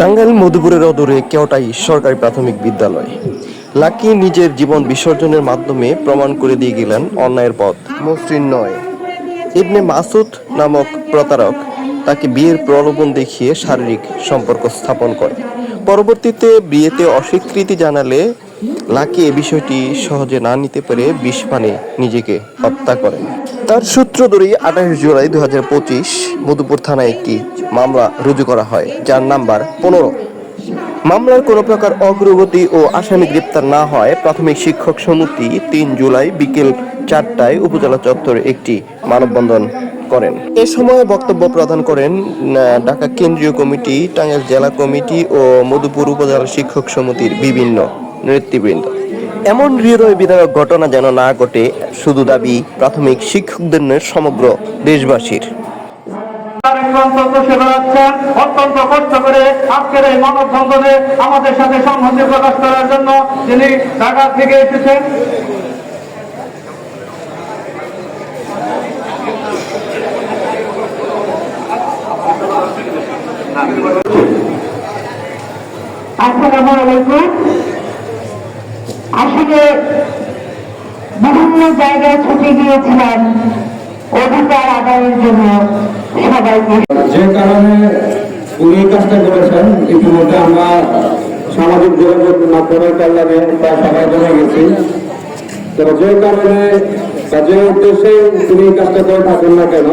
টাঙ্গাইল মধুপুরের অদূরে কেওটাই সরকারি প্রাথমিক বিদ্যালয়। লাকি নিজের জীবন বিসর্জনের মাধ্যমে প্রমাণ করে দিয়ে গেলেন অন্যায়ের পথ। মসৃণ নয়। ইবনে মাসুদ নামক প্রতারক তাকে বিয়ের প্রলোভন দেখিয়ে শারীরিক সম্পর্ক স্থাপন করে। পরবর্তীতে বিয়েতে অস্বীকৃতি জানালে লাকি এ বিষয়টি সহজে না নিতে পেরে বিষ পানে নিজেকে হত্যা করেন? তার সূত্র ধরেই আঠাশ জুলাই দু হাজার পঁচিশ মধুপুর থানায় একটি মামলা রুজু করা হয়, যার নাম্বার পনেরো। মামলার কোনো প্রকার অগ্রগতি ও আসামি গ্রেপ্তার না হয়, প্রাথমিক শিক্ষক সমিতি তিন জুলাই বিকেল চারটায় উপজেলা চত্বরে একটি মানববন্ধন করেন। এ সময় বক্তব্য প্রদান করেন ঢাকা কেন্দ্রীয় কমিটি, টাঙ্গাইল জেলা কমিটি ও মধুপুর উপজেলা শিক্ষক সমিতির বিভিন্ন নেতৃবৃন্দ। এমন হৃদয় বিধায়ক ঘটনা যেন না ঘটে, শুধু দাবি প্রাথমিক শিক্ষকদের সমগ্র দেশবাসীর। অত্যন্ত কষ্ট করে আজকের এই আমাদের সাথে প্রকাশ করার জন্য যিনি ঢাকা থেকে এসেছেন। আসসালামু আলাইকুম। আসলে বিভিন্ন জায়গায় ছুটে গিয়েছিলেন অধিকার আদায়ের জন্য সবাইকে। যে কারণে উনি কাজটা করেছেন, ইতিমধ্যে আমরা সামাজিক যোগাযোগ মাধ্যমের কল্যাণে প্রায় সবাই জমে গেছি। তো যে কারণে যে উদ্দেশ্যে তিনি এই কাজটা করে থাকেন না কেন,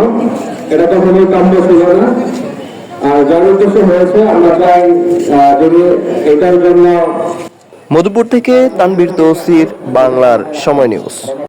এটা তো কখনোই কাম্য ছিল না। আর যার উদ্দেশ্য হয়েছে, আমরা চাই যদি এটার জন্য মধুপুর থেকে তানবীর তৌসির বাংলার সময় নিউজ।